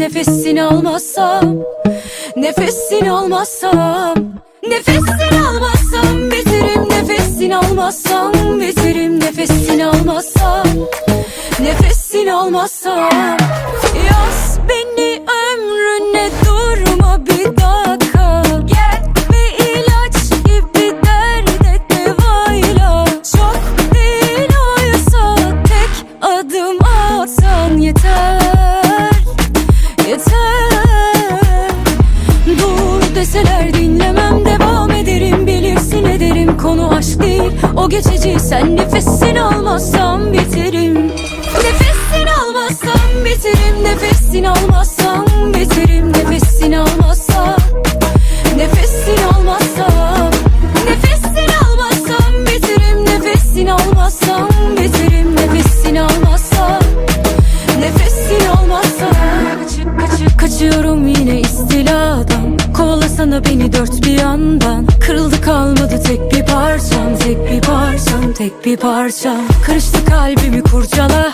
Nefesini almazsam nefesini almazsam Nefesini almazsam biterim nefesini almazsam Biterim nefesini almazsam Nefesini almazsam geçici. Sen nefesini almazsam biterim Nefesini almazsam biterim Nefesini almazsam bir parçam Karıştı kalbimi kurcala.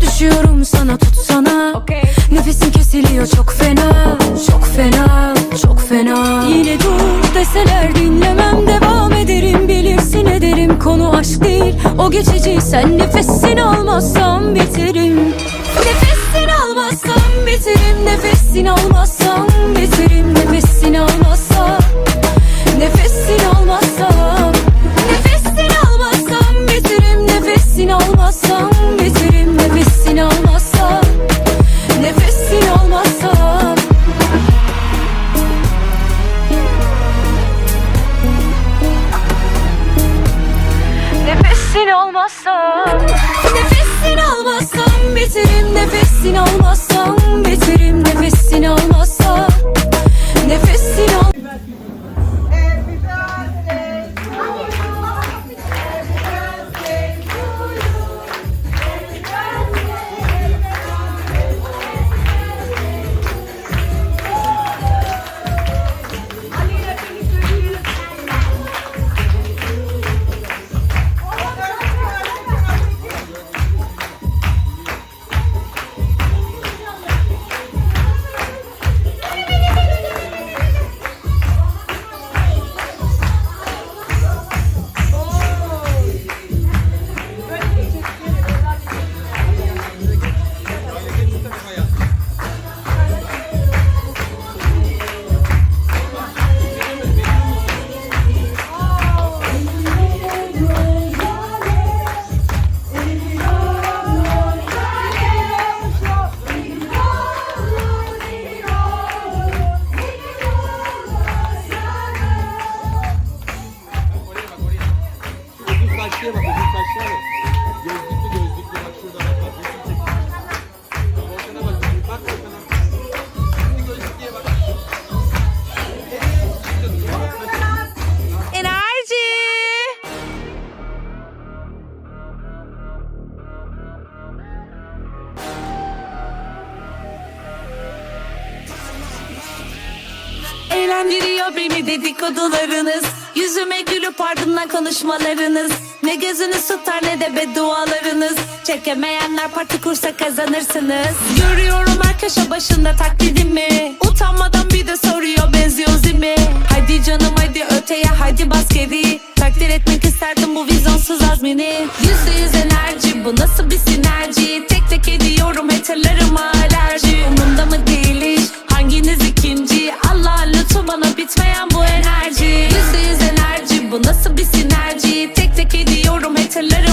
Düşüyorum sana tutsana. Nefesim kesiliyor çok fena. Çok fena, çok fena. Yine dur deseler dinlemem Devam ederim. Bilirsin ederim Konu aşk değil. O geçici Sen nefesini almazsam biterim Nefesini almazsam biterim Nefesini almazsam Nefesini almazsam Saçlıya bak, ödül saçlıya bak. Gözlüklü gözlüklü bak şurada bak. bak resim. Bak Volkan'a bak, bak bak. Enerji. Eğlendiriyor beni dedikodularınız Yüzüme gülüp ardından konuşmalarınız Ne gözünüz tutar ne de beddualarınız Çekemeyenler parti kursa kazanırsınız. Görüyorum her köşe başında taklidimi. Utanmadan bir de soruyor benziyor zimi. Hadi canım hadi öteye hadi bas geri. Takdir etmek isterdim bu vizyonsuz azmini. Yüzde yüz enerji bu nasıl bir sinerji? Tek tek ediyorum haterlarıma alerji. Umurumda mı değil hiç hanginiz ikinci? Allah lütfu bana bitmeyen bu enerji. Yüzde yüz enerji bu nasıl bir sinerji Tek tek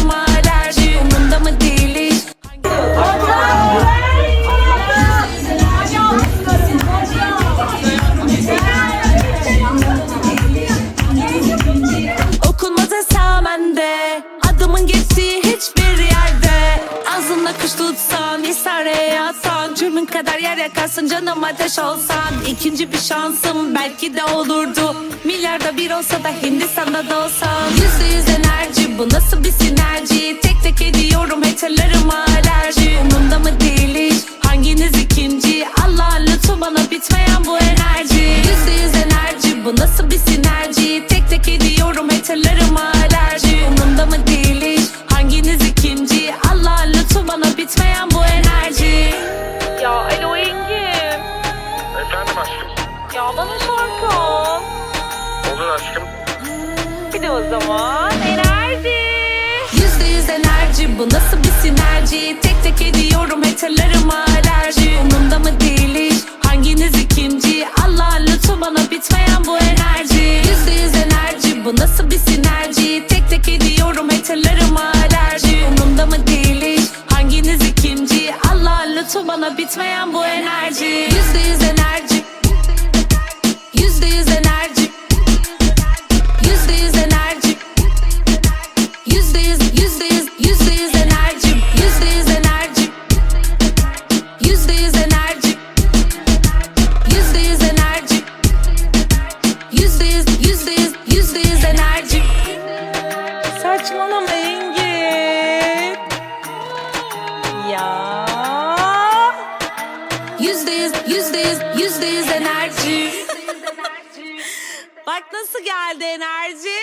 yakarsın canım ateş olsan İkinci bir şansım belki de olurdu. Milyarda bir olsa da Hindistan'da da olsam Yüzde yüz enerji bu nasıl bir sinerji? Tek tek ediyorum haterlarıma alerji. Umurumda mı değil hiç hanginiz ikinci? Allah lütfu bana bitmeyen bu enerji. Yüzde yüz enerji bu nasıl bir sinerji? Tek tek ediyorum haterlarıma alerji. Umurumda mı değil hiç hanginiz ikinci? Allah lütfu bana bitmeyen bu enerji Hadi o zaman enerji. Yüzde yüz enerji bu nasıl bir sinerji? Tek tek ediyorum haterlarıma alerji. Umurumda mı değil hiç hanginiz ikinci? Allah lütfu bana bitmeyen bu enerji. Yüzde yüz enerji bu nasıl bir sinerji nasıl geldi enerji